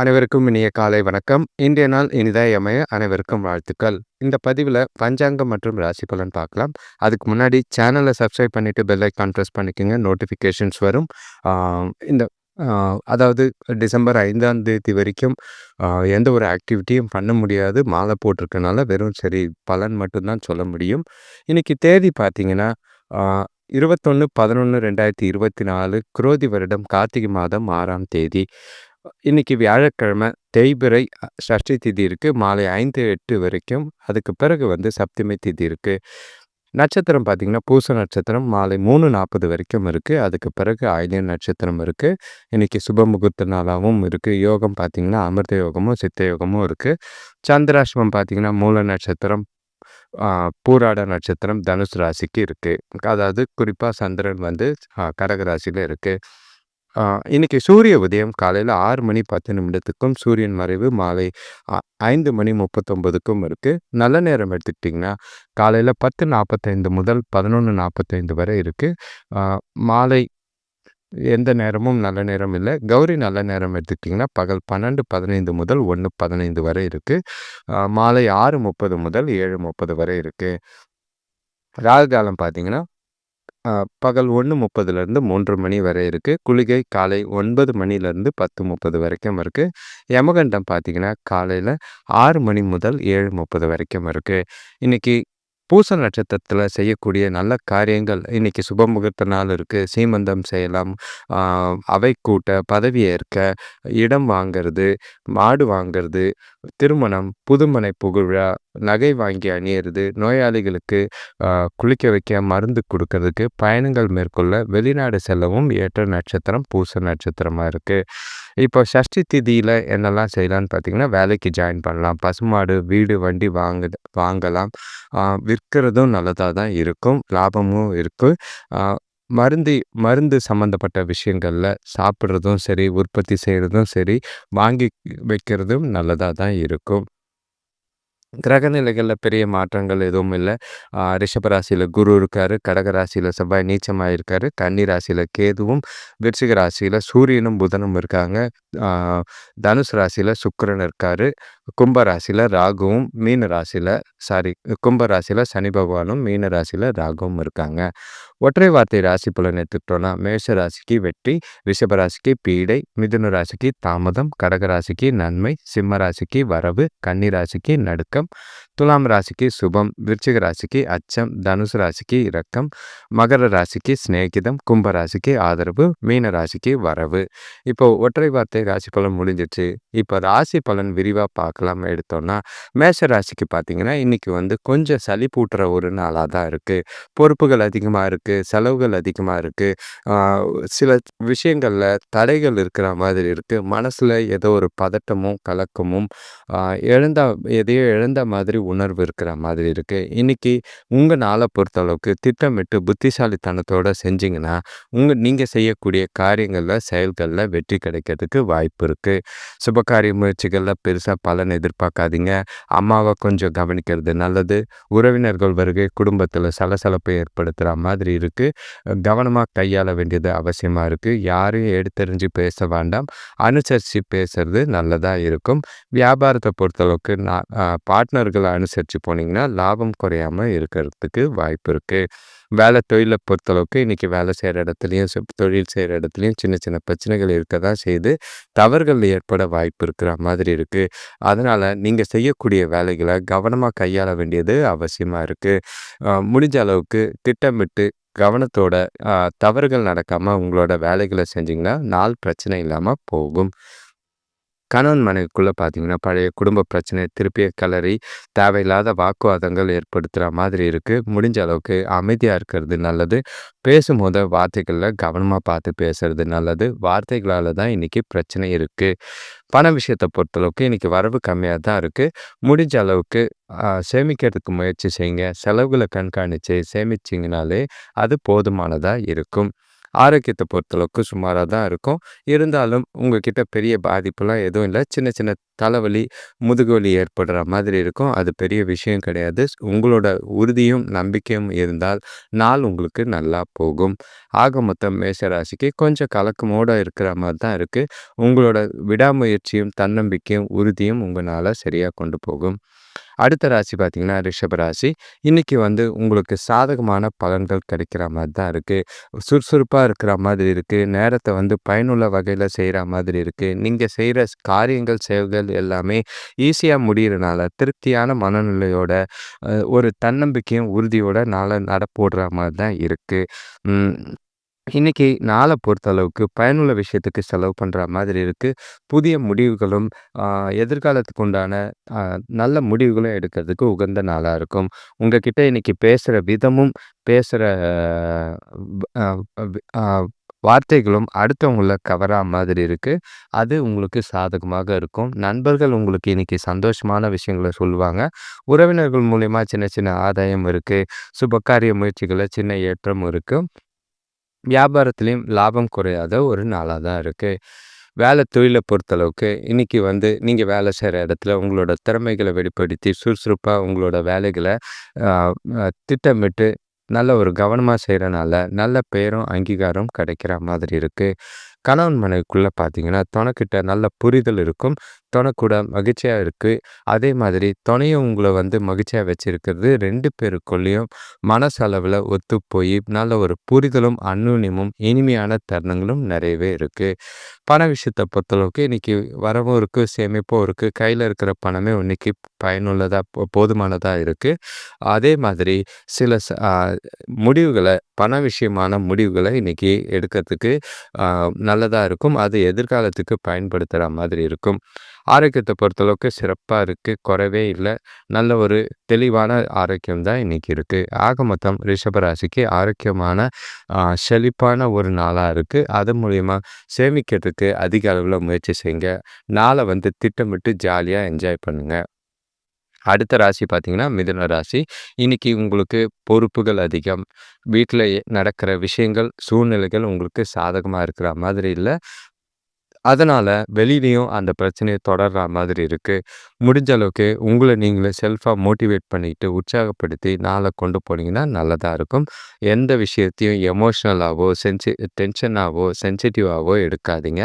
அனைவருக்கும் இனிய காலை வணக்கம். இன்றைய நாள் இனிதாய் அமைய அனைவருக்கும் வாழ்த்துக்கள். இந்த பதிவில் பஞ்சாங்கம் மற்றும் ராசி பலன் பார்க்கலாம். அதுக்கு முன்னாடி சேனலை சப்ஸ்கிரைப் பண்ணிவிட்டு பெல் ஐக்கான் ப்ரெஸ் பண்ணிக்கோங்க. நோட்டிஃபிகேஷன்ஸ் வரும். இந்த அதாவது டிசம்பர் ஐந்தாம் தேதி வரைக்கும் எந்த ஒரு ஆக்டிவிட்டியும் பண்ண முடியாது. மாலை போட்டிருக்கனால வெறும் சரி பலன் மட்டும்தான் சொல்ல முடியும். இன்னைக்கு தேதி பார்த்தீங்கன்னா இருபத்தொன்று பதினொன்று ரெண்டாயிரத்தி இருபத்தி நாலு குரோதி வருடம் கார்த்திகை மாதம் ஆறாம் தேதி. இன்னைக்கு வியாழக்கிழமை தேய்பிறை சஷ்டி திதி இருக்குது மாலை ஐந்து எட்டு வரைக்கும். அதுக்கு பிறகு வந்து சப்தமி திதி இருக்குது நட்சத்திரம் பார்த்திங்கன்னா பூச நட்சத்திரம் மாலை மூணு நாற்பது வரைக்கும் இருக்குது அதுக்கு பிறகு ஆயிலியன் நட்சத்திரம் இருக்குது இன்னைக்கு சுப முகூர்த்த நாளாகவும் இருக்குது யோகம் பார்த்திங்கன்னா அமிர்த யோகமும் சித்த யோகமும் இருக்குது சந்திராஷ்டமம் பார்த்தீங்கன்னா மூல நட்சத்திரம் பூராட நட்சத்திரம் தனுசு ராசிக்கு இருக்குது அதாவது குறிப்பாக சந்திரன் வந்து ஆ, கடக ராசியில் இருக்குது இன்னைக்கு சூரிய உதயம் காலையில் ஆறு மணி பத்து நிமிடத்துக்கும் சூரியன் மறைவு மாலை ஐந்து மணி முப்பத்தொம்பதுக்கும் இருக்குது நல்ல நேரம் எடுத்துக்கிட்டிங்கன்னா காலையில் பத்து நாற்பத்தைந்து முதல் பதினொன்று நாற்பத்தைந்து வரை இருக்குது மாலை எந்த நேரமும் நல்ல நேரம் இல்லை. கௌரி நல்ல நேரம் எடுத்துக்கிட்டிங்கன்னா பகல் பன்னெண்டு பதினைந்து முதல் ஒன்று பதினைந்து வரை இருக்குது மாலை ஆறு முப்பது முதல் ஏழு முப்பது வரை இருக்குது ராகு காலம் பார்த்தீங்கன்னா பகல் ஒன்று முப்பதுலேருந்து மூன்று மணி வரை இருக்குது குளிகை காலை ஒன்பது மணிலேருந்து பத்து முப்பது வரைக்கும் இருக்குது யமகண்டம் பார்த்தீங்கன்னா காலையில் ஆறு மணி முதல் ஏழு முப்பது வரைக்கும் இருக்குது இன்றைக்கி பூச நட்சத்திரத்தில் செய்யக்கூடிய நல்ல காரியங்கள் இன்றைக்கி சுப முகூர்த்த நாள் இருக்குது சீமந்தம் செய்யலாம். அவைக்கூட்ட அவை கூட்ட பதவி ஏற்க இடம் வாங்கிறது மாடு வாங்கிறது திருமணம் புதுமனை புகுழா நகை வாங்கி அணியிறது நோயாளிகளுக்கு குளிக்க வைக்க மருந்து கொடுக்கறதுக்கு பயணங்கள் மேற்கொள்ள வெளிநாடு செல்லவும் ஏற்ற நட்சத்திரம் பூச நட்சத்திரமாக இருக்குது இப்போ சஷ்டி திதியில் என்னெல்லாம் செய்யலாம்னு பார்த்தீங்கன்னா வேலைக்கு ஜாயின் பண்ணலாம். பசுமாடு வீடு வண்டி வாங்க வாங்கலாம். விற்கிறதும் நல்லதாக தான் இருக்கும். லாபமும் இருக்குது மருந்து மருந்து சம்மந்தப்பட்ட விஷயங்களில் சாப்பிட்றதும் சரி உற்பத்தி செய்கிறதும் சரி வாங்கி வைக்கிறதும் நல்லதாக தான் இருக்கும். கிரகநிலைகளில் பெரிய மாற்றங்கள் எதுவும் இல்லை. ரிஷபராசியில் குரு இருக்கார் கடகராசியில் செவ்வாய் நீச்சமாக இருக்கார் கன்னி ராசியில் கேதுவும் விருச்சிக ராசியில் சூரியனும் புதனும் இருக்காங்க. தனுஷ் தனுசு ராசியில் சுக்கரன் இருக்கார் கும்ப ராசியில் ராகுவும் மீன ராசியில் சாரி கும்ப ராசியில் சனி பகவானும் மீன ராசியில் ராகுவும் இருக்காங்க. ஒற்றை வார்த்தை ராசி பலன் எடுத்துக்கிட்டோம்னா மேஷ ராசிக்கு வெற்றி ரிஷபராசிக்கு பீடை மிதுன ராசிக்கு தாமதம் கடக ராசிக்கு நன்மை சிம்ம ராசிக்கு வரவு கன்னி ராசிக்கு நடுக்கம் துலாம் ராசிக்கு சுபம் விருச்சிக ராசிக்கு அச்சம் தனுசு ராசிக்கு இரக்கம் மகர ராசிக்கு சிநேகிதம் கும்ப ராசிக்கு ஆதரவு மீன ராசிக்கு வரவு. இப்போ ஒற்றை வார்த்தை ராசி பலன் முடிஞ்சிச்சு இப்போ ராசி பலன் விரிவாக பார்க்கலாம். எடுத்தோம்னா மேஷ ராசிக்கு பார்த்தீங்கன்னா இன்னைக்கு வந்து கொஞ்சம் சளி பூட்டுற ஒரு நாளாக தான் இருக்குது பொறுப்புகள் அதிகமாக இருக்குது செலவுகள் அதிகமாக இருக்குது சில விஷயங்களில் தடைகள் இருக்கிற மாதிரி இருக்குது மனசில் ஏதோ ஒரு பதட்டமும் கலக்கமும் இழந்த எதையோ இழந்த மாதிரி உணர்வு இருக்கிற மாதிரி இருக்குது இன்னைக்கு உங்கள் நாளை பொறுத்தளவுக்கு திட்டமிட்டு புத்திசாலித்தனத்தோடு செஞ்சிங்கன்னா உங்கள் நீங்கள் செய்யக்கூடிய காரியங்களில் செயல்களில் வெற்றி கிடைக்கிறதுக்கு வாய்ப்பு இருக்குது சுபகாரிய முயற்சிகளில் பெருசாக பலன் எதிர்பார்க்காதீங்க. அம்மாவை கொஞ்சம் கவனிக்கிறது நல்லது. உறவினர்கள் வருகை குடும்பத்தில் சலசலப்பை ஏற்படுத்துகிற மாதிரி இருக்குது கவனமாக கையாள வேண்டியது அவசியமாக இருக்குது யாரையும் எடுத்தறிஞ்சு பேச வேண்டாம். அனுசரித்து பேசுறது நல்லதாக இருக்கும். வியாபாரத்தை பொறுத்தளவுக்கு நான் பார்ட்னர்களை அனுசரித்து போனீங்கன்னா லாபம் குறையாமல் இருக்கிறதுக்கு வாய்ப்பு இருக்குது வேலை தொழிலை பொறுத்தளவுக்கு இன்றைக்கி வேலை செய்கிற இடத்துலையும் தொழில் செய்கிற இடத்துலையும் சின்ன சின்ன பிரச்சனைகள் இருக்க தான் செய்து தவறுகள் ஏற்பட வாய்ப்பு இருக்கிற மாதிரி இருக்குது அதனால் நீங்கள் செய்யக்கூடிய வேலைகளை கவனமாக கையாள வேண்டியது அவசியமாக இருக்குது முடிஞ்ச அளவுக்கு திட்டமிட்டு கவனத்தோட தவறுகள் நடக்காமல் உங்களோட வேலைகளை செஞ்சிங்கன்னா நாள் பிரச்சனை இல்லாமல் போகும். கணவன் மனைவிக்குள்ளே பார்த்தீங்கன்னா பழைய குடும்ப பிரச்சனை திருப்பிய கலரி தேவையில்லாத வாக்குவாதங்கள் ஏற்படுத்துகிற மாதிரி இருக்குது முடிஞ்ச அளவுக்கு அமைதியாக இருக்கிறது நல்லது. பேசும்போது வார்த்தைகளில் கவனமாக பார்த்து பேசுறது நல்லது. வார்த்தைகளால் தான் இன்றைக்கி பிரச்சனை இருக்குது பண விஷயத்தை பொறுத்தளவுக்கு இன்றைக்கி வரவு கம்மியாக தான் இருக்குது முடிஞ்ச அளவுக்கு சேமிக்கிறதுக்கு முயற்சி செய்யுங்க. செலவுகளை கண்காணித்து சேமிச்சிங்கனாலே அது போதுமானதாக இருக்கும். ஆரோக்கியத்தை பொறுத்தளவுக்கு சுமாராக தான் இருக்கும். இருந்தாலும் உங்ககிட்ட பெரிய பாதிப்புலாம் எதுவும் இல்லை. சின்ன சின்ன தலைவலி முதுகுவலி ஏற்படுற மாதிரி இருக்கும். அது பெரிய விஷயம் கிடையாது. உங்களோட உறுதியும் நம்பிக்கையும் இருந்தால் நாள் உங்களுக்கு நல்லா போகும். ஆக மொத்தம் மேசராசிக்கு கொஞ்சம் கலக்கமோடு இருக்கிற மாதிரி தான் இருக்குது உங்களோட விடாமுயற்சியும் தன்னம்பிக்கையும் உறுதியும் உங்களால் சரியாக கொண்டு போகும். அடுத்த ராசி பார்த்திங்கன்னா ரிஷப ராசி. இன்றைக்கி வந்து உங்களுக்கு சாதகமான பலன்கள் கிடைக்கிற மாதிரி தான் இருக்குது சுறுசுறுப்பாக இருக்கிற மாதிரி இருக்குது நேரத்தை வந்து பயனுள்ள வகையில் செய்கிற மாதிரி இருக்குது நீங்கள் செய்கிற காரியங்கள் செயல்கள் எல்லாமே ஈஸியாக முடிகிறனால திருப்தியான மனநிலையோட ஒரு தன்னம்பிக்கையும் உறுதியோட நாளை நடப்போடுற மாதிரி தான் இருக்குது இன்னைக்கு நாளை பொறுத்தளவுக்கு பயனுள்ள விஷயத்துக்கு செலவு பண்ணுற மாதிரி இருக்குது புதிய முடிவுகளும் எதிர்காலத்துக்கு உண்டான நல்ல முடிவுகளும் எடுக்கிறதுக்கு உகந்த நாளாக இருக்கும். உங்ககிட்ட இன்னைக்கு பேசுகிற விதமும் பேசுகிற வார்த்தைகளும் அடுத்தவங்கள கவரா மாதிரி இருக்குது அது உங்களுக்கு சாதகமாக இருக்கும். நண்பர்கள் உங்களுக்கு இன்னைக்கு சந்தோஷமான விஷயங்களை சொல்லுவாங்க. உறவினர்கள் மூலயமா சின்ன சின்ன ஆதாயம் இருக்குது சுபகாரிய முயற்சிகளில் சின்ன ஏற்றம் இருக்குது வியாபாரத்துலேயும் லாபம் குறையாத ஒரு நாளாக தான் இருக்குது வேலை தொழிலை பொறுத்தளவுக்கு இன்றைக்கி வந்து நீங்கள் வேலை செய்கிற இடத்துல உங்களோட திறமைகளை வெளிப்படுத்தி சுறுசுறுப்பாக உங்களோட வேலைகளை திட்டமிட்டு நல்ல ஒரு கவனமாக செய்கிறனால நல்ல பெயரும் அங்கீகாரம் கிடைக்கிற மாதிரி இருக்குது கணவன் மனைவிக்குள்ளே பார்த்தீங்கன்னா துணைக்கிட்ட நல்ல புரிதல் இருக்கும். துணை கூட மகிழ்ச்சியாக இருக்குது அதே மாதிரி துணையும் உங்களை வந்து மகிழ்ச்சியாக வச்சுருக்கிறது ரெண்டு பேருக்குள்ளேயும் மனசளவில் ஒத்து போய் நல்ல ஒரு புரிதலும் அன்னுனியமும் இனிமையான தருணங்களும் நிறையவே இருக்குது பண விஷயத்தை பொறுத்தளவுக்கு இன்றைக்கி வரவும் இருக்குது சேமிப்பும் இருக்குது கையில் இருக்கிற பணமே இன்றைக்கி பயனுள்ளதாக போதுமானதாக இருக்குது அதே மாதிரி சில முடிவுகளை பண விஷயமான முடிவுகளை இன்றைக்கி எடுக்கிறதுக்கு நல்லதாக இருக்கும். அது எதிர்காலத்துக்கு பயன்படுத்துகிற மாதிரி இருக்கும். ஆரோக்கியத்தை பொறுத்தளவுக்கு சிறப்பாக இருக்குது குறைவே இல்லை. நல்ல ஒரு தெளிவான ஆரோக்கியம் தான் இன்றைக்கி இருக்குது ஆக மொத்தம் ரிஷபராசிக்கு ஆரோக்கியமான செழிப்பான ஒரு நாளாக இருக்குது அது மூலிமா சேமிக்கிறதுக்கு அதிக அளவில் முயற்சி செய்யுங்க. நாளை வந்து திட்டமிட்டு ஜாலியாக என்ஜாய் பண்ணுங்கள் அடுத்த ராசி பார்த்தீங்கன்னா மிதுன ராசி. இன்னைக்கு உங்களுக்கு பொறுப்புகள் அதிகம். வீட்டில் நடக்கிற விஷயங்கள் சூழ்நிலைகள் உங்களுக்கு சாதகமாக இருக்கிற மாதிரி இல்லை. அதனால் வெளியிலையும் அந்த பிரச்சனையை தொடர்ற மாதிரி இருக்குது முடிஞ்ச அளவுக்கு உங்களை நீங்களே செல்ஃபாக மோட்டிவேட் பண்ணிட்டு உற்சாகப்படுத்தி நாளை கொண்டு போனீங்கன்னா நல்லதாக இருக்கும். எந்த விஷயத்தையும் எமோஷ்னலாகவோ சென்சி டென்ஷனாகவோ சென்சிட்டிவாகவோ எடுக்காதீங்க.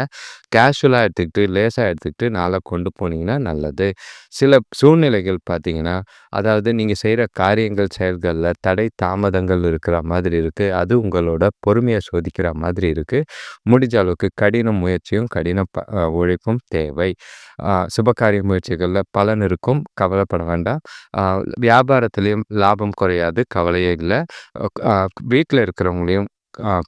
கேஷுவலாக எடுத்துக்கிட்டு லேசாக எடுத்துக்கிட்டு நாளை கொண்டு போனீங்கன்னா நல்லது. சில சூழ்நிலைகள் பார்த்தீங்கன்னா அதாவது நீங்கள் செய்கிற காரியங்கள் செயல்களில் தடை தாமதங்கள் இருக்கிற மாதிரி இருக்குது அது உங்களோட பொறுமையை சோதிக்கிற மாதிரி இருக்குது முடிஞ்ச அளவுக்கு கடின முயற்சியும் கடின கடின ப உழைப்பும் தேவை. சுபகாரிய முயற்சிகளில் பலன் இருக்கும். கவலைப்பட வேண்டாம். வியாபாரத்துலேயும் லாபம் குறையாது. கவலையே இல்லை. வீட்டில் இருக்கிறவங்களையும்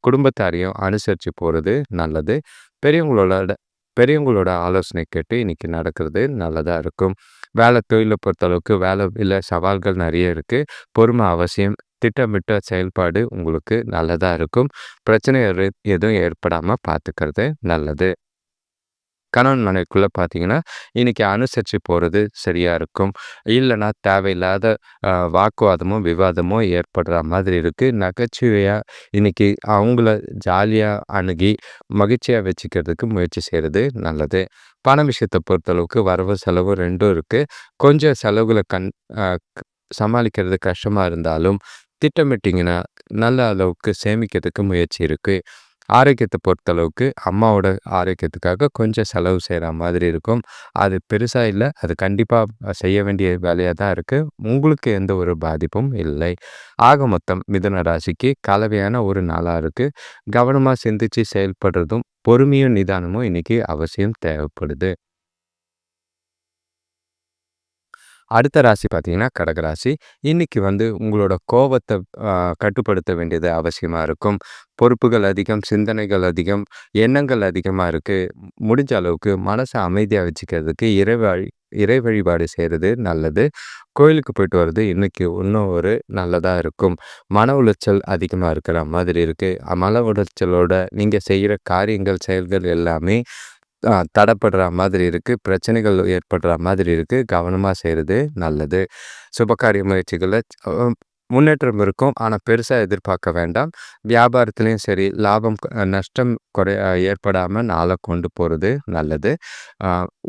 குடும்பத்தாரையும் அனுசரித்து போகிறது நல்லது. பெரியவங்களோட பெரியவங்களோட ஆலோசனை கேட்டு இன்றைக்கி நடக்கிறது நல்லதாக இருக்கும். வேலை தொழிலை பொறுத்தளவுக்கு வேலை இல்லை சவால்கள் நிறைய இருக்குது பொறுமை அவசியம். திட்டமிட்ட செயல்பாடு உங்களுக்கு நல்லதாக இருக்கும். பிரச்சனை எதுவும் ஏற்படாமல் பார்த்துக்கிறது நல்லது. கணவன் மனைவிக்குள்ளே பார்த்தீங்கன்னா இன்றைக்கி அனுசரித்து போகிறது சரியாக இருக்கும். இல்லைன்னா தேவையில்லாத வாக்குவாதமும் விவாதமும் ஏற்படுற மாதிரி இருக்குது நகைச்சுவையாக இன்றைக்கி அவங்கள ஜாலியாக அணுகி மகிழ்ச்சியாக வச்சுக்கிறதுக்கு முயற்சி செய்கிறது நல்லது. பண விஷயத்தை பொறுத்தளவுக்கு வரவு செலவு ரெண்டும் இருக்குது கொஞ்சம் செலவுகளை கண் சமாளிக்கிறது கஷ்டமாக இருந்தாலும் திட்டமிட்டிங்கன்னா நல்ல அளவுக்கு சேமிக்கிறதுக்கு முயற்சி இருக்குது ஆரோக்கியத்தை பொறுத்தளவுக்கு அம்மாவோட ஆரோக்கியத்துக்காக கொஞ்சம் செலவு செய்கிற மாதிரி இருக்கும். அது பெருசாக இல்லை. அது கண்டிப்பாக செய்ய வேண்டிய வேலையாக தான் இருக்குது உங்களுக்கு எந்த ஒரு பாதிப்பும் இல்லை. ஆக மொத்தம் மிதுன ராசிக்கு கலவையான ஒரு நாளாக இருக்குது கவனமாக சிந்தித்து செயல்படுறதும் பொறுமையும் நிதானமும் இன்றைக்கி அவசியம் தேவைப்படுது. அடுத்த ராசி பார்த்தீங்கன்னா கடகராசி இன்னைக்கு வந்து உங்களோட கோபத்தை கட்டுப்படுத்த வேண்டியது அவசியமாக இருக்கும். பொறுப்புகள் அதிகம் சிந்தனைகள் அதிகம் எண்ணங்கள் அதிகமாக இருக்குது முடிஞ்ச அளவுக்கு மனசை அமைதியாக வச்சுக்கிறதுக்கு இறை வழி இறை வழிபாடு செய்கிறது நல்லது. கோயிலுக்கு போயிட்டு வர்றது இன்றைக்கி இன்னும் ஒரு நல்லதாக இருக்கும். மன உளைச்சல் அதிகமாக இருக்கிற மாதிரி இருக்குது மன உளைச்சலோட நீங்கள் செய்கிற காரியங்கள் செயல்கள் எல்லாமே தடைப்படுற மாதிரி இருக்குது பிரச்சனைகள் ஏற்படுற மாதிரி இருக்குது கவனமாக செய்கிறது நல்லது. சுபகாரிய முயற்சிகளை முன்னேற்றம் இருக்கும். ஆனால் பெருசாக எதிர்பார்க்க வேண்டாம். வியாபாரத்துலேயும் சரி லாபம் நஷ்டம் குறை ஏற்படாமல் நாளை கொண்டு போகிறது நல்லது.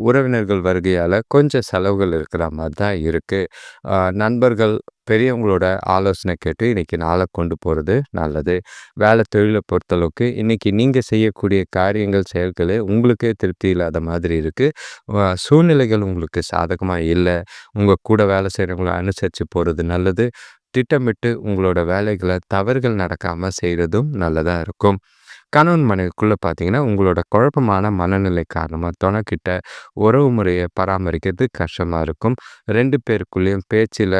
உறவினர்கள் வருகையால் கொஞ்சம் செலவுகள் இருக்கிற மாதிரி தான் இருக்குது நண்பர்கள் பெரியவங்களோட ஆலோசனை கேட்டு இன்றைக்கி நாளை கொண்டு போகிறது நல்லது. வேலை தொழிலை பொறுத்தளவுக்கு இன்றைக்கி நீங்கள் செய்யக்கூடிய காரியங்கள் செயல்கள் உங்களுக்கே திருப்தி இல்லாத மாதிரி இருக்குது சூழ்நிலைகள் உங்களுக்கு சாதகமாக இல்லை. உங்கள் கூட வேலை செய்கிறவங்கள அனுசரித்து போகிறது நல்லது. திட்டமிட்டு உங்களோட வேலைகளை தவறுகள் நடக்காமல் செய்கிறதும் நல்லதாக இருக்கும். கணவன் மனைவிக்குள்ளே பார்த்தீங்கன்னா உங்களோட குழப்பமான மனநிலை காரணமாக துணைக்கிட்ட உறவு முறையை பராமரிக்கிறது கஷ்டமாக இருக்கும். ரெண்டு பேருக்குள்ளேயும் பேச்சில்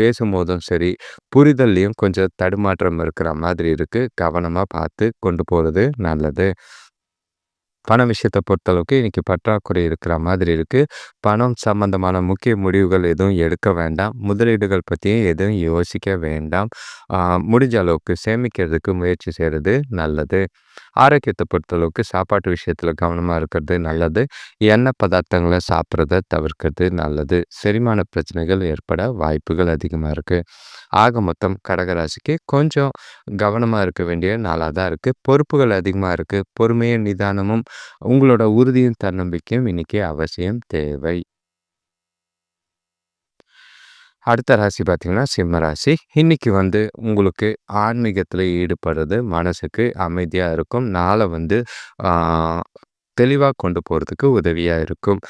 பேசும்போதும் சரி புரிதல்லையும் கொஞ்சம் தடுமாற்றம் இருக்கிற மாதிரி இருக்குது கவனமாக பார்த்து கொண்டு போகிறது நல்லது. பண விஷயத்தை பொறுத்தளவுக்கு இன்றைக்கி பற்றாக்குறை இருக்கிற மாதிரி இருக்குது பணம் சம்மந்தமான முக்கிய முடிவுகள் எதுவும் எடுக்க வேண்டாம். முதலீடுகள் பற்றியும் எதுவும் யோசிக்க வேண்டாம். முடிஞ்ச அளவுக்கு சேமிக்கிறதுக்கு முயற்சி செய்கிறது நல்லது. ஆரோக்கியத்தை பொறுத்தளவுக்கு சாப்பாட்டு விஷயத்தில் கவனமாக இருக்கிறது நல்லது. எண்ணெய் பதார்த்தங்களை சாப்பிட்றத தவிர்க்கிறது நல்லது. செரிமான பிரச்சனைகள் ஏற்பட வாய்ப்புகள் அதிகமாக இருக்குது ஆக மொத்தம் கடகராசிக்கு கொஞ்சம் கவனமாக இருக்க வேண்டிய நாளாக தான் இருக்குது பொறுப்புகள் அதிகமாக இருக்குது பொறுமையும் நிதானமும் உங்களோட உறுதியும் தன்னம்பிக்கையும் இன்றைக்கி அவசியம் தேவை. அடுத்த ராசி பார்த்திங்கன்னா சிம்ம ராசி. இன்றைக்கி வந்து உங்களுக்கு ஆன்மீகத்தில் ஈடுபடுறது மனசுக்கு அமைதியாக இருக்கும். நாளை வந்து தெளிவாக கொண்டு போகிறதுக்கு உதவியாக இருக்கும்.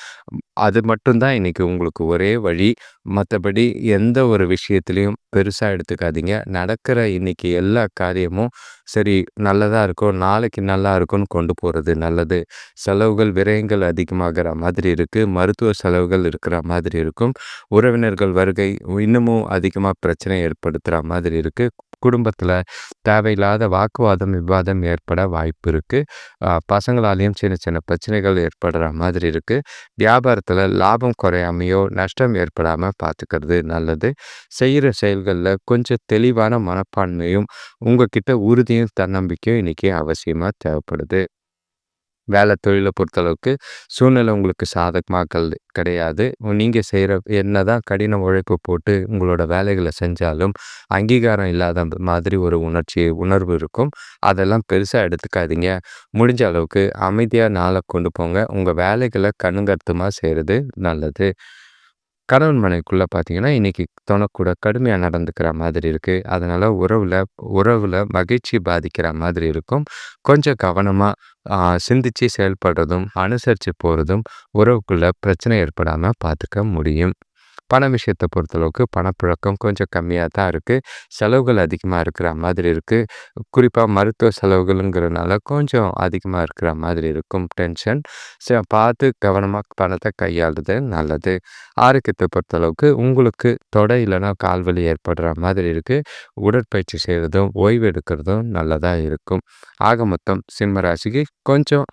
அது மட்டும்தான் இன்றைக்கி உங்களுக்கு ஒரே வழி. மற்றபடி எந்த ஒரு விஷயத்துலையும் பெருசாக எடுத்துக்காதீங்க. நடக்கிற இன்றைக்கி எல்லா காரியமும் சரி நல்லதாக இருக்கும் நாளைக்கு நல்லா இருக்கும்னு கொண்டு போகிறது நல்லது. செலவுகள் விரயங்கள் அதிகமாகிற மாதிரி இருக்குது மருத்துவ செலவுகள் இருக்கிற மாதிரி இருக்கும் உறவினர்கள் வருகை இன்னமும் அதிகமாக பிரச்சனை ஏற்படுத்துகிற மாதிரி இருக்குது குடும்பத்தில் தேவையில்லாத வாக்குவாதம் விவாதம் ஏற்பட வாய்ப்பு இருக்குது பசங்களாலேயும் சின்ன சின்ன பிரச்சனைகள் ஏற்படுற மாதிரி இருக்குது வியாபாரத்தில் லாபம் குறையாமையோ நஷ்டம் ஏற்படாமல் பார்த்துக்கிறது நல்லது. செய்கிற செயல்களில் கொஞ்சம் தெளிவான மனப்பான்மையும் உங்ககிட்ட உறுதியும் தன்னம்பிக்கையும் இன்றைக்கி அவசியமாக தேவைப்படுது. வேலை தொழிலை பொறுத்தளவுக்கு சூழ்நிலை உங்களுக்கு சாதகமாக கிடையாது. நீங்கள் செய்கிற என்ன தான் கடின உழைப்பு போட்டு உங்களோட வேலைகளை செஞ்சாலும் அங்கீகாரம் இல்லாத மாதிரி ஒரு உணர்ச்சி உணர்வு இருக்கும். அதெல்லாம் பெருசாக எடுத்துக்காதீங்க. முடிஞ்ச அளவுக்கு அமைதியாக நாளை கொண்டு போங்க. உங்கள் வேலைகளை கண்ணுங்கருத்துமாக செய்கிறது நல்லது. கணவன் மனைவிக்குள்ளே பார்த்தீங்கன்னா இன்றைக்கி துணக்கூட கடுமையாக நடந்துக்கிற மாதிரி இருக்குது அதனால் உறவில் உறவில் மகிழ்ச்சி பாதிக்கிற மாதிரி இருக்கும். கொஞ்சம் கவனமாக சிந்தித்து செயல்படுறதும் அனுசரித்து போகிறதும் உறவுக்குள்ளே பிரச்சனை ஏற்படாமல் பார்த்துக்க முடியும். பண விஷயத்தை பொறுத்தளவுக்கு பணப்புழக்கம் கொஞ்சம் கம்மியாக தான் இருக்குது செலவுகள் அதிகமாக இருக்கிற மாதிரி இருக்குது குறிப்பாக மருத்துவ செலவுகளுங்கிறனால கொஞ்சம் அதிகமாக இருக்கிற மாதிரி இருக்கும் டென்ஷன். பார்த்து கவனமாக பணத்தை கையாளுறது நல்லது. ஆரோக்கியத்தை பொறுத்தளவுக்கு உங்களுக்கு தொடை இல்லைனா கால்வலி ஏற்படுற மாதிரி இருக்குது உடற்பயிற்சி செய்கிறதும் ஓய்வு எடுக்கிறதும் நல்லதாக இருக்கும். ஆக மொத்தம் சிம்ம ராசிக்கு கொஞ்சம்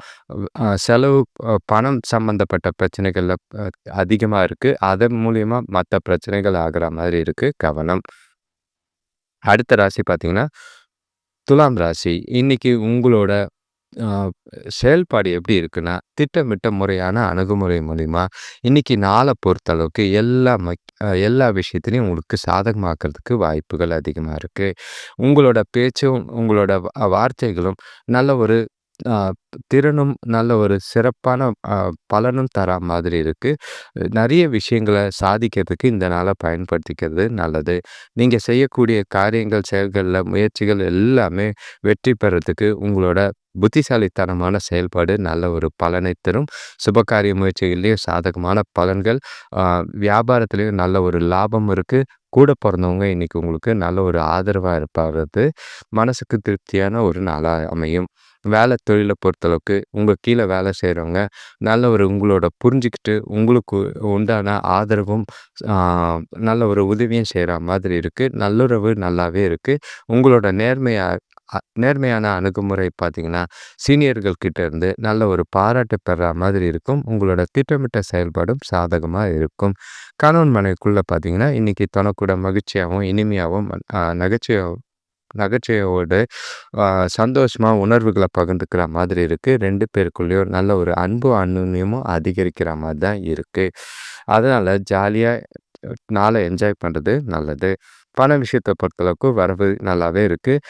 செலவு பணம் சம்மந்தப்பட்ட பிரச்சனைகளில் அதிகமாக இருக்குது அதன் மூலியமாக மற்ற பிரச்சனைகள் ஆகிற மாதிரி இருக்குது கவனம். அடுத்த ராசி பார்த்தீங்கன்னா துலாம் ராசி. இன்றைக்கி உங்களோட செயல்பாடு எப்படி இருக்குன்னா திட்டமிட்ட முறையான அணுகுமுறை மூலிமா இன்னைக்கு நாளை பொறுத்தளவுக்கு எல்லா மக் எல்லா விஷயத்துலையும் உங்களுக்கு சாதகமாக்கிறதுக்கு வாய்ப்புகள் அதிகமாக இருக்குது உங்களோட பேச்சும் உங்களோட வார்த்தைகளும் நல்ல ஒரு திறனும் நல்ல ஒரு சிறப்பான பலனும் தர மாதிரி இருக்குது நிறைய விஷயங்களை சாதிக்கிறதுக்கு இந்த நாளை பயன்படுத்திக்கிறது நல்லது. நீங்கள் செய்யக்கூடிய காரியங்கள் செயல்களில் முயற்சிகள் எல்லாமே வெற்றி பெறத்துக்கு உங்களோட புத்திசாலித்தனமான செயல்பாடு நல்ல ஒரு பலனை தரும். சுபகாரிய முயற்சிகள்லேயும் சாதகமான பலன்கள் வியாபாரத்துலேயும் நல்ல ஒரு லாபம் இருக்குது கூட பிறந்தவங்க இன்றைக்கி உங்களுக்கு நல்ல ஒரு ஆதரவாக இருப்பாகிறது மனசுக்கு திருப்தியான ஒரு நாளாக அமையும். வேலை தொழிலை பொறுத்தளவுக்கு உங்கள் கீழே வேலை செய்கிறவங்க நல்ல ஒரு உங்களோட புரிஞ்சுக்கிட்டு உங்களுக்கு உண்டான ஆதரவும் நல்ல ஒரு உதவியும் செய்கிற மாதிரி இருக்குது நல்லுறவு நல்லாவே இருக்குது உங்களோட நேர்மையாக நேர்மையான அணுகுமுறை பார்த்தீங்கன்னா சீனியர்கள் கிட்ட இருந்து நல்ல ஒரு பாராட்டு பெற மாதிரி இருக்கும். உங்களோட திட்டமிட்ட செயல்பாடும் சாதகமாக இருக்கும். கணவன் மனைவிக்குள்ளே பார்த்தீங்கன்னா இன்றைக்கி தனக்கூட மகிழ்ச்சியாகவும் இனிமையாகவும் நகைச்சுவை நகைச்சுவையோடு சந்தோஷமாக உணர்வுகளை பகிர்ந்துக்கிற மாதிரி இருக்குது ரெண்டு பேருக்குள்ளேயும் நல்ல ஒரு அன்பு அந்யுன்யமும் அதிகரிக்கிற மாதிரி தான் இருக்குது அதனால் ஜாலியாக நாளை என்ஜாய் பண்ணுறது நல்லது. பண விஷயத்தை பொறுத்தளவுக்கு வரவு நல்லாவே இருக்குது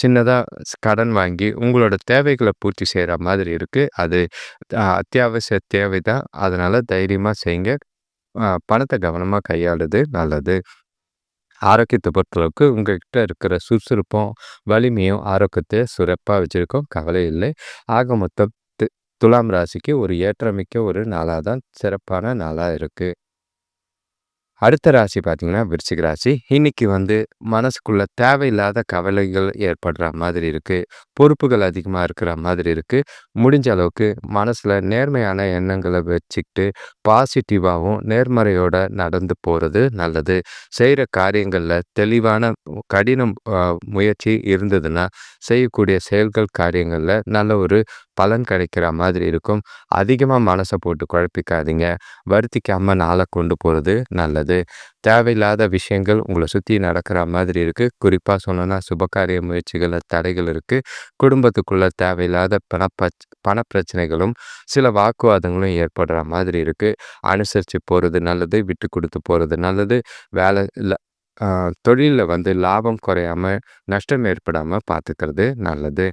சின்னதாக கடன் வாங்கி உங்களோட தேவைகளை பூர்த்தி செய்கிற மாதிரி இருக்குது அது அத்தியாவசிய தேவை தான் அதனால் தைரியமாக செய்யுங்க பணத்தை கவனமாக கையாளுது நல்லது. ஆரோக்கியத்தை பொறுத்தளவுக்கு உங்கள்கிட்ட இருக்கிற சுறுசுறுப்பும் வலிமையும் ஆரோக்கியத்தை சிறப்பாக வச்சுருக்கோம். கவலை இல்லை. ஆக மொத்தம் துலாம் ராசிக்கு ஒரு ஏற்றமிக்க ஒரு நாளாக தான் சிறப்பான நாளாக இருக்குது அடுத்த ராசி பார்த்தீங்கன்னா விருச்சிக ராசி. இன்னைக்கு வந்து மனசுக்குள்ள தேவையில்லாத கவலைகள் ஏற்படுற மாதிரி இருக்குது பொறுப்புகள் அதிகமாக இருக்கிற மாதிரி இருக்குது முடிஞ்ச அளவுக்கு மனசில் நேர்மையான எண்ணங்களை வச்சுக்கிட்டு பாசிட்டிவாகவும் நேர்மறையோட நடந்து போகிறது நல்லது. செய்கிற காரியங்களில் தெளிவான கடினம் முயற்சி இருந்ததுன்னா செய்யக்கூடிய செயல்கள் காரியங்களில் நல்ல ஒரு பலன் கிடைக்கிற மாதிரி இருக்கும். அதிகமாக மனசை போட்டு குழப்பிக்காதீங்க. வருத்திக்காமல் நாளை கொண்டு போகிறது நல்லது. தேவையில்லாத விஷயங்கள் உங்களை சுற்றி நடக்கிற மாதிரி இருக்குது குறிப்பாக சொன்னோன்னா சுபகாரிய முயற்சிகளில் தடைகள் இருக்குது குடும்பத்துக்குள்ளே தேவையில்லாத பணப்பச் பண பிரச்சனைகளும் சில வாக்குவாதங்களும் ஏற்படுற மாதிரி இருக்குது அனுசரித்து போகிறது நல்லது விட்டு கொடுத்து போகிறது நல்லது. வேலை இல்லை தொழிலில் வந்து லாபம் குறையாமல் நஷ்டம் ஏற்படாமல் பார்த்துக்கிறது நல்லது.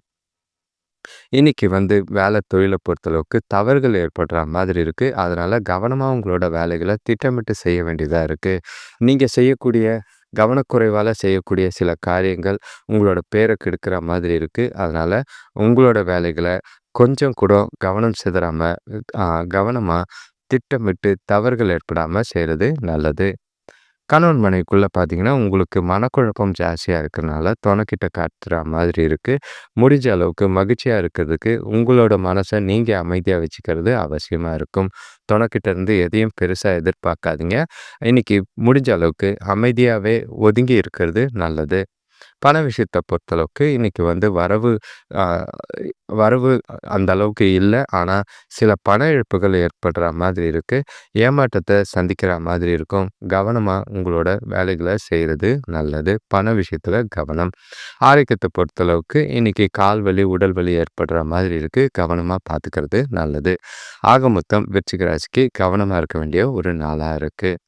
இன்னைக்கு வந்து வேலை தொழிலை பொறுத்தளவுக்கு தவறுகள் ஏற்படுற மாதிரி இருக்குது அதனால் கவனமாக உங்களோட வேலைகளை திட்டமிட்டு செய்ய வேண்டியதாக இருக்குது நீங்கள் செய்யக்கூடிய கவனக்குறைவால் செய்யக்கூடிய சில காரியங்கள் உங்களோட பேரை கெடுக்கிற மாதிரி இருக்குது அதனால் உங்களோட வேலைகளை கொஞ்சம் கூட கவனம் சிதறாமல் கவனமாக திட்டமிட்டு தவறுகள் ஏற்படாமல் செய்கிறது நல்லது. கணவன் மனைவிக்குள்ளே பார்த்தீங்கன்னா, உங்களுக்கு மனக்குழப்பம் ஜாஸ்தியாக இருக்கிறனால, துணைக்கிட்ட காட்டுற மாதிரி இருக்குது முடிஞ்ச அளவுக்கு மகிழ்ச்சியாக இருக்கிறதுக்கு, உங்களோட மனசை நீங்கள் அமைதியாக வச்சுக்கிறது அவசியமாக இருக்கும். துணைக்கிட்ட இருந்து எதையும் பெருசாக எதிர்பார்க்காதீங்க. இன்னைக்கு முடிஞ்ச அளவுக்கு அமைதியாகவே ஒதுங்கி இருக்கிறது நல்லது. பண விஷயத்தை பொறுத்தளவுக்கு இன்னைக்கு வந்து வரவு வரவு அந்த அளவுக்கு இல்லை. ஆனால் சில பண இழப்புகள் ஏற்படுற மாதிரி இருக்குது ஏமாற்றத்தை சந்திக்கிற மாதிரி இருக்கும். கவனமாக உங்களோட வேலைகளை செய்கிறது நல்லது. பண விஷயத்தில் கவனம். ஆரோக்கியத்தை பொறுத்தளவுக்கு இன்னைக்கு கால் வலி உடல் வலி ஏற்படுற மாதிரி இருக்குது கவனமாக பார்த்துக்கிறது நல்லது. ஆக மொத்தம் வெற்றிகராசிக்கு கவனமாக இருக்க வேண்டிய ஒரு நாளாக இருக்குது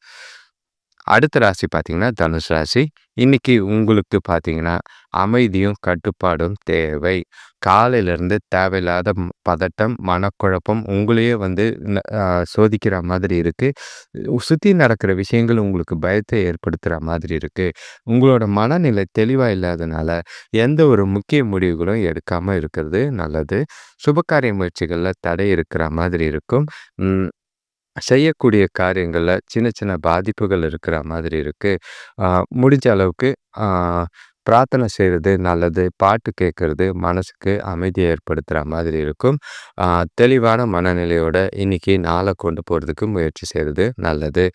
அடுத்த ராசி பார்த்தீங்கன்னா தனுஷ் ராசி. இன்னைக்கு உங்களுக்கு பார்த்தீங்கன்னா அமைதியும் கட்டுப்பாடும் தேவை. காலையிலேருந்து தேவையில்லாத பதட்டம் மனக்குழப்பம் உங்களையே வந்து சோதிக்கிற மாதிரி இருக்குது சுற்றி நடக்கிற விஷயங்கள் உங்களுக்கு பயத்தை ஏற்படுத்துகிற மாதிரி இருக்குது உங்களோட மனநிலை தெளிவாக இல்லாதனால எந்த ஒரு முக்கிய முடிவுகளும் எடுக்காமல் இருக்கிறது நல்லது. சுபகாரிய முயற்சிகளில் தடை இருக்கிற மாதிரி இருக்கும். செய்யக்கூடிய காரியங்களில் சின்ன சின்ன பாதிப்புகள் இருக்கிற மாதிரி இருக்குது முடிஞ்ச அளவுக்கு பிரார்த்தனை செய்கிறது நல்லது பாட்டு கேட்குறது மனசுக்கு அமைதியை ஏற்படுத்துகிற மாதிரி இருக்கும். தெளிவான மனநிலையோட இன்றைக்கி நாளை கொண்டு போகிறதுக்கு முயற்சி செய்கிறது நல்லது.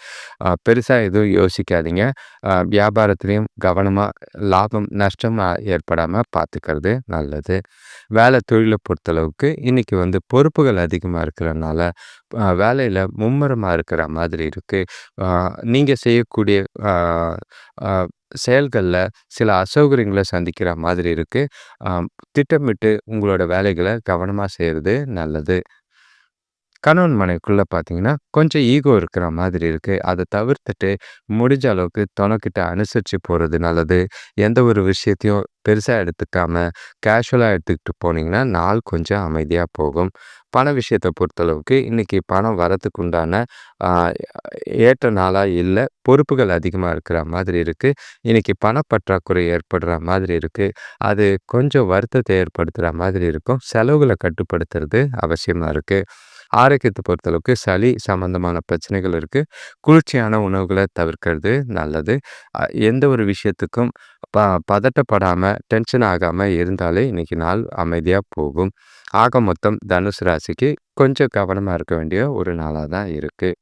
பெருசாக எதுவும் யோசிக்காதீங்க. வியாபாரத்துலேயும் கவனமாக லாபம் நஷ்டம் ஏற்படாமல் பார்த்துக்கிறது நல்லது. வேலை தொழிலை பொறுத்தளவுக்கு இன்றைக்கி வந்து பொறுப்புகள் அதிகமாக இருக்கிறனால வேலையில் மும்முரமாக இருக்கிற மாதிரி இருக்குது நீங்கள் செய்யக்கூடிய செயல்களில் சில அசௌகரியங்களை சந்திக்கிற மாதிரி இருக்குது திட்டமிட்டு உங்களோட வேலைகளை கவனமாக செய்கிறது நல்லது. கணவன் மனைவிக்குள்ளே பார்த்தீங்கன்னா கொஞ்சம் ஈகோ இருக்கிற மாதிரி இருக்குது அதை தவிர்த்துட்டு முடிஞ்ச அளவுக்கு துணைக்கிட்ட அனுசரித்து போகிறது நல்லது. எந்த ஒரு விஷயத்தையும் பெருசாக எடுத்துக்காமல் கேஷுவலாக எடுத்துக்கிட்டு போனீங்கன்னா நாள் கொஞ்சம் அமைதியாக போகும். பண விஷயத்தை பொறுத்தளவுக்கு இன்றைக்கி பணம் வரத்துக்கு உண்டான ஏற்ற நாளாக இல்லை பொறுப்புகள் அதிகமாக இருக்கிற மாதிரி இருக்குது இன்றைக்கி பணப்பற்றாக்குறை ஏற்படுற மாதிரி இருக்குது அது கொஞ்சம் வருத்தத்தை ஏற்படுத்துகிற மாதிரி இருக்கும். செலவுகளை கட்டுப்படுத்துறது அவசியமாக இருக்குது ஆரோக்கியத்தை பொறுத்தளவுக்கு சளி சம்மந்தமான பிரச்சனைகள் இருக்குது குளிர்ச்சியான உணவுகளை தவிர்க்கிறது நல்லது. எந்த ஒரு விஷயத்துக்கும் ப பதட்டப்படாமல் டென்ஷன் ஆகாமல் இருந்தாலே இன்றைக்கி நாள் அமைதியாக போகும். ஆக மொத்தம் தனுசு ராசிக்கு கொஞ்சம் கவனமாக இருக்க வேண்டிய ஒரு நாளாக தான் இருக்குது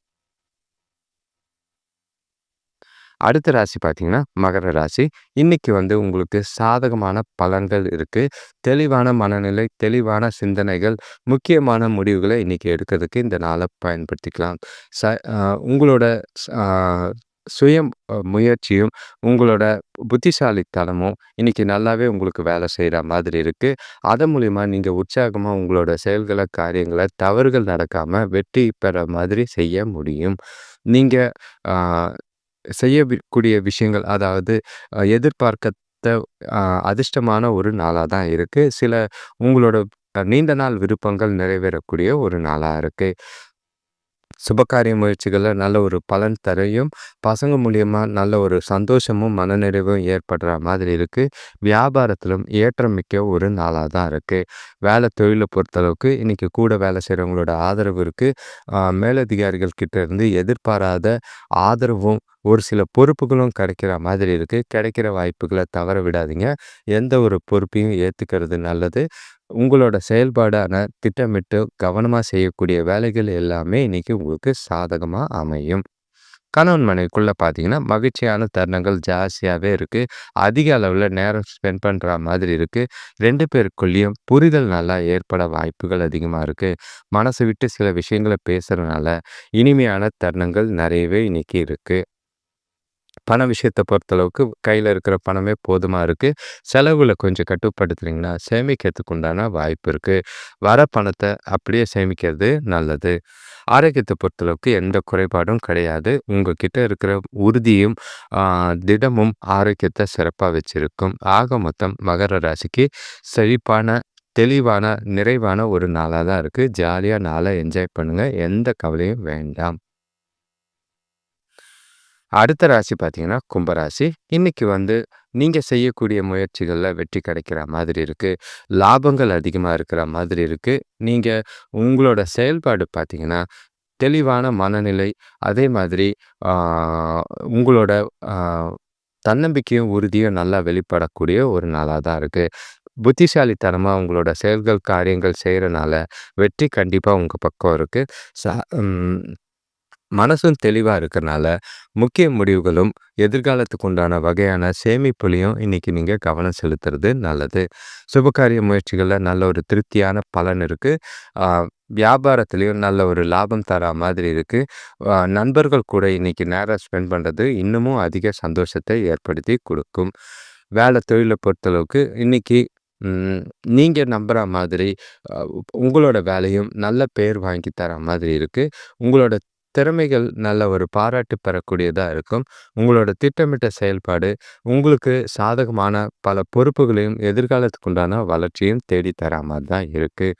அடுத்த ராசி பார்த்தீங்கன்னா மகர ராசி. இன்றைக்கி வந்து உங்களுக்கு சாதகமான பலன்கள் இருக்குது தெளிவான மனநிலை தெளிவான சிந்தனைகள் முக்கியமான முடிவுகளை இன்றைக்கி எடுக்கிறதுக்கு இந்த நாளை பயன்படுத்திக்கலாம். ச உங்களோட சுயம் முயற்சியும் உங்களோட புத்திசாலித்தனமும் இன்றைக்கி நல்லாவே உங்களுக்கு வேலை செய்கிற மாதிரி இருக்குது அதன் மூலிமா நீங்கள் உற்சாகமாக உங்களோட செயல்களை காரியங்களை தவறுகள் நடக்காமல் வெற்றி பெற மாதிரி செய்ய முடியும். நீங்கள் செய்யக்கூடிய விஷயங்கள் அதாவது எதிர்பார்க்க அதிர்ஷ்டமான ஒரு நாளாக தான் இருக்குது சில உங்களோட நீண்ட நாள் விருப்பங்கள் நிறைவேறக்கூடிய ஒரு நாளாக இருக்குது சுபகாரிய முயற்சிகளில் நல்ல ஒரு பலன் தரையும் பசங்க மூலியமாக நல்ல ஒரு சந்தோஷமும் மனநிறைவும் ஏற்படுற மாதிரி இருக்குது வியாபாரத்திலும் ஏற்றம் மிக்க ஒரு நாளாக தான் இருக்குது வேலை தொழிலை பொறுத்தளவுக்கு இன்றைக்கி கூட வேலை செய்கிறவங்களோட ஆதரவு இருக்குது மேலதிகாரிகள் கிட்ட இருந்து எதிர்பாராத ஆதரவும் ஒரு சில பொறுப்புகளும் கிடைக்கிற மாதிரி இருக்குது கிடைக்கிற வாய்ப்புகளை தவற விடாதீங்க. எந்த ஒரு பொறுப்பையும் ஏற்றுக்கிறது நல்லது. உங்களோட செயல்பாடான திட்டமிட்டு கவனமாக செய்யக்கூடிய வேலைகள் எல்லாமே இன்றைக்கி உங்களுக்கு சாதகமாக அமையும். கணவன் மனைவிக்குள்ளே பார்த்தீங்கன்னா மகிழ்ச்சியான தருணங்கள் ஜாஸ்தியாகவே இருக்குது அதிக அளவில் நேரம் ஸ்பெண்ட் பண்ணுற மாதிரி இருக்குது ரெண்டு பேருக்குள்ளேயும் புரிதல் நல்லா ஏற்பட வாய்ப்புகள் அதிகமாக இருக்குது மனசை விட்டு சில விஷயங்களை பேசுகிறதுனால இனிமையான தருணங்கள் நிறையவே இன்றைக்கி இருக்குது பண விஷயத்தை பொறுத்தளவுக்கு கையில் இருக்கிற பணமே போதுமாக இருக்குது செலவில் கொஞ்சம் கட்டுப்படுத்துனீங்கன்னா சேமிக்கிறதுக்கு உண்டான வாய்ப்பு இருக்குது வர பணத்தை அப்படியே சேமிக்கிறது நல்லது. ஆரோக்கியத்தை பொறுத்தளவுக்கு எந்த குறைபாடும் கிடையாது. உங்ககிட்ட இருக்கிற உறுதியும் திடமும் ஆரோக்கியத்தை சிறப்பாக வச்சுருக்கும். ஆக மொத்தம் மகர ராசிக்கு செழிப்பான தெளிவான நிறைவான ஒரு நாளாக தான் இருக்குது ஜாலியாக நாளை என்ஜாய் பண்ணுங்கள் எந்த கவலையும் வேண்டாம். அடுத்த ராசி பார்த்தீங்கன்னா கும்பராசி. இன்னைக்கு வந்து நீங்கள் செய்யக்கூடிய முயற்சிகளில் வெற்றி கிடைக்கிற மாதிரி இருக்குது லாபங்கள் அதிகமாக இருக்கிற மாதிரி இருக்குது நீங்கள் உங்களோட செயல்பாடு பார்த்தீங்கன்னா தெளிவான மனநிலை அதே மாதிரி உங்களோட தன்னம்பிக்கையும் உறுதியும் நல்லா வெளிப்படக்கூடிய ஒரு நாளாக தான் இருக்குது புத்திசாலித்தனமாக உங்களோட செயல்கள் காரியங்கள் செய்கிறனால வெற்றி கண்டிப்பாக உங்கள் பக்கம் இருக்குது சா மனசும் தெளிவாக இருக்கிறனால முக்கிய முடிவுகளும் எதிர்காலத்துக்கு உண்டான வகையான சேமிப்புலையும் இன்றைக்கி நீங்கள் கவனம் செலுத்துறது நல்லது. சுபகாரிய முயற்சிகளில் நல்ல ஒரு திருப்தியான பலன் இருக்குது வியாபாரத்துலேயும் நல்ல ஒரு லாபம் தர மாதிரி இருக்குது நண்பர்கள் கூட இன்றைக்கி நேரம் ஸ்பெண்ட் பண்ணுறது இன்னமும் அதிக சந்தோஷத்தை ஏற்படுத்தி கொடுக்கும். வேலை தொழிலை பொறுத்தளவுக்கு இன்றைக்கி நீங்கள் நம்புகிற மாதிரி உங்களோட வேலையும் நல்ல பேர் வாங்கி தர மாதிரி இருக்குது உங்களோட திறமைகள் நல்ல ஒரு பாராட்டு பெறக்கூடியதாக இருக்கும். உங்களோட திட்டமிட்ட செயல்பாடு உங்களுக்கு சாதகமான பல பொறுப்புகளையும் எதிர்காலத்துக்கு உண்டான வளர்ச்சியும் தேடித்தர மாதிரி தான் இருக்குது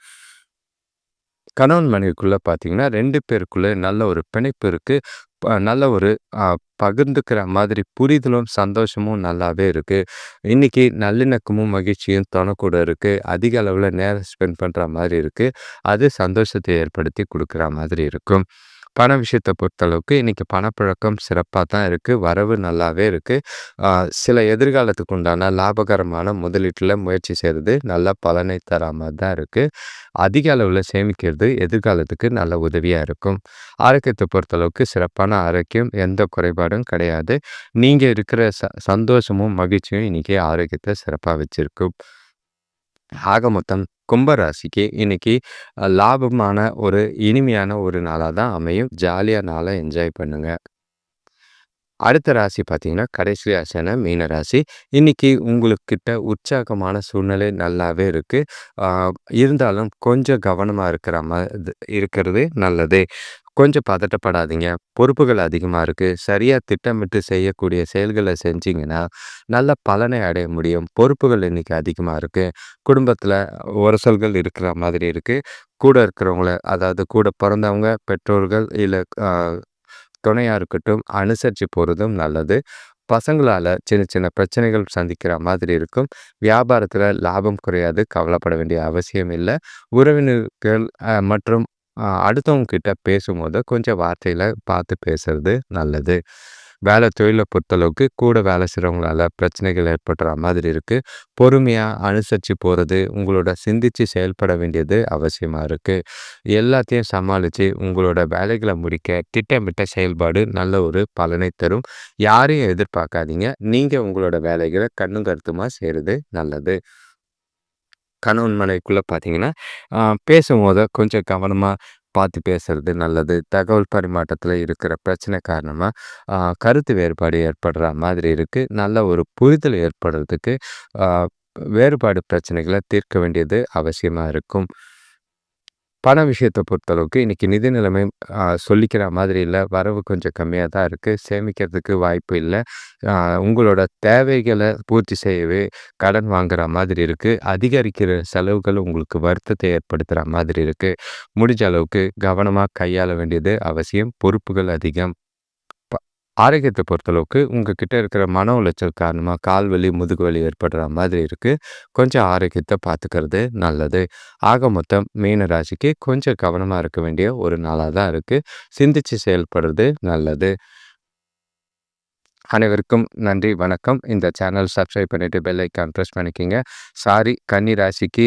கணவன் மனைவிக்குள்ளே பார்த்தீங்கன்னா ரெண்டு பேருக்குள்ளே நல்ல ஒரு பிணைப்பு இருக்குது நல்ல ஒரு பகிர்ந்துக்கிற மாதிரி புரிதலும் சந்தோஷமும் நல்லாவே இருக்குது இன்றைக்கி நல்லிணக்கமும் மகிழ்ச்சியும் தொணக்கூட இருக்குது அதிக அளவில் நேரம் ஸ்பெண்ட் பண்ணுற மாதிரி இருக்குது அது சந்தோஷத்தை ஏற்படுத்தி கொடுக்குற மாதிரி இருக்கும். பண விஷயத்தை பொறுத்தளவுக்கு இன்றைக்கி பணப்பழக்கம் சிறப்பாக தான் இருக்குது வரவு நல்லாவே இருக்குது சில எதிர்காலத்துக்கு உண்டான லாபகரமான முதலீட்டில் முயற்சி செய்கிறது நல்ல பலனை தராமல் தான் இருக்குது அதிக அளவில் சேமிக்கிறது எதிர்காலத்துக்கு நல்ல உதவியாக இருக்கும். ஆரோக்கியத்தை பொறுத்தளவுக்கு சிறப்பான ஆரோக்கியம் எந்த குறைபாடும் கிடையாது. நீங்கள் இருக்கிற ச சந்தோஷமும் மகிழ்ச்சியும் இன்றைக்கி ஆரோக்கியத்தை சிறப்பாக வச்சுருக்கும். ஆக மொத்தம் கும்பராசிக்கு இன்னைக்கு லாபமான ஒரு இனிமையான ஒரு நாளாக தான் அமையும். ஜாலியாக நாளை என்ஜாய் பண்ணுங்க. அடுத்த ராசி பார்த்தீங்கன்னா கடைசி ராசியான மீன ராசி. இன்னைக்கு உங்களுக்கிட்ட உற்சாகமான சூழ்நிலை நல்லாவே இருக்குது இருந்தாலும் கொஞ்சம் கவனமாக இருக்கிற மாதிரி இருக்கிறது நல்லது. கொஞ்சம் பதட்டப்படாதீங்க. பொறுப்புகள் அதிகமாக இருக்குது சரியாக திட்டமிட்டு செய்யக்கூடிய செயல்களை செஞ்சிங்கன்னா நல்ல பலனை அடைய முடியும். பொறுப்புகள் இன்றைக்கி அதிகமாக இருக்குது குடும்பத்தில் உரசல்கள் இருக்கிற மாதிரி இருக்குது கூட இருக்கிறவங்கள அதாவது கூட பிறந்தவங்க பெற்றோர்கள் இல்லை துணையாக இருக்கட்டும் அனுசரித்து போகிறதும் நல்லது. பசங்களால் சின்ன சின்ன பிரச்சனைகள் சந்திக்கிற மாதிரி இருக்கும். வியாபாரத்தில் லாபம் குறையாது. கவலைப்பட வேண்டிய அவசியம் இல்லை. உறவினர்கள் மற்றும் அடுத்தவங்கக்கிட்ட பேசும்போது கொஞ்சம் வார்த்தையில் பார்த்து பேசுறது நல்லது. வேலை தொழிலை பொறுத்தளவுக்கு கூட வேலை செய்கிறவங்களால பிரச்சனைகள் ஏற்படுற மாதிரி இருக்குது பொறுமையாக அனுசரித்து போகிறது உங்களோட சிந்தித்து செயல்பட வேண்டியது அவசியமாக இருக்குது எல்லாத்தையும் சமாளித்து உங்களோட வேலைகளை முடிக்க திட்டமிட்ட செயல்பாடு நல்ல ஒரு பலனை தரும். யாரையும் எதிர்பார்க்காதீங்க. நீங்கள் உங்களோட வேலைகளை கண்ணும் கருத்துமாக செய்கிறது நல்லது. கணவன் மனைவிக்குள்ளே பார்த்தீங்கன்னா பேசும்போது கொஞ்சம் கவனமாக பார்த்து பேசுறது நல்லது. தகவல் பரிமாற்றத்தில் இருக்கிற பிரச்சனை காரணமாக கருத்து வேறுபாடு ஏற்படுற மாதிரி இருக்குது நல்ல ஒரு புரிதல் ஏற்படுறதுக்கு வேறுபாடு பிரச்சனைகளை தீர்க்க வேண்டியது அவசியமாக இருக்கும். பண விஷயத்தை பொறுத்தளவுக்கு இன்றைக்கி நிதி நிலைமை சொல்லிக்கிற மாதிரி இல்லை. வரவு கொஞ்சம் கம்மியாக தான் இருக்குது சேமிக்கிறதுக்கு வாய்ப்பு இல்லை. உங்களோட தேவைகளை பூர்த்தி செய்யவே கடன் வாங்குற மாதிரி இருக்குது அதிகரிக்கிற செலவுகள் உங்களுக்கு வருத்தத்தை ஏற்படுத்துகிற மாதிரி இருக்குது முடிஞ்ச அளவுக்கு கவனமாக கையாள வேண்டியது அவசியம். பொறுப்புகள் அதிகம். ஆரோக்கியத்தை பொறுத்தளவுக்கு உங்ககிட்ட இருக்கிற மன உளைச்சல் காரணமாக கால் வலி முதுகு வலி ஏற்படுற மாதிரி இருக்குது கொஞ்சம் ஆரோக்கியத்தை பார்த்துக்கிறது நல்லது. ஆக மொத்தம் மீன ராசிக்கு கொஞ்சம் கவனமாக இருக்க வேண்டிய ஒரு நாளாக தான் இருக்குது சிந்திச்சு செயல்படுறது நல்லது. அனைவருக்கும் நன்றி வணக்கம். இந்த சேனல் சப்ஸ்கிரைப் பண்ணிவிட்டு பெல் ஐக்கான் ப்ரெஸ் பண்ணிக்கிங்க. சாரி கன்னி ராசிக்கு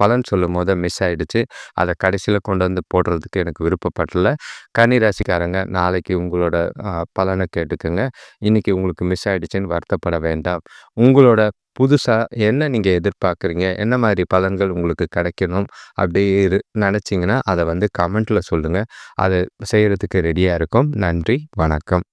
பலன் சொல்லும் போது மிஸ் ஆகிடுச்சு அதை கடைசியில் கொண்டு வந்து போடுறதுக்கு எனக்கு விருப்பப்படல. கன்னி ராசிக்காரங்க நாளைக்கு உங்களோட பலனை கேட்டுக்கோங்க. இன்றைக்கி உங்களுக்கு மிஸ் ஆகிடுச்சின்னு வருத்தப்பட வேண்டாம். உங்களோட புதுசாக என்ன நீங்கள் எதிர்பார்க்குறீங்க? என்ன மாதிரி பலன்கள் உங்களுக்கு கிடைக்கணும்? அப்படி நினச்சிங்கன்னா அதை வந்து கமெண்ட்டில் சொல்லுங்கள் அதை செய்கிறதுக்கு ரெடியாக இருக்கும். நன்றி வணக்கம்.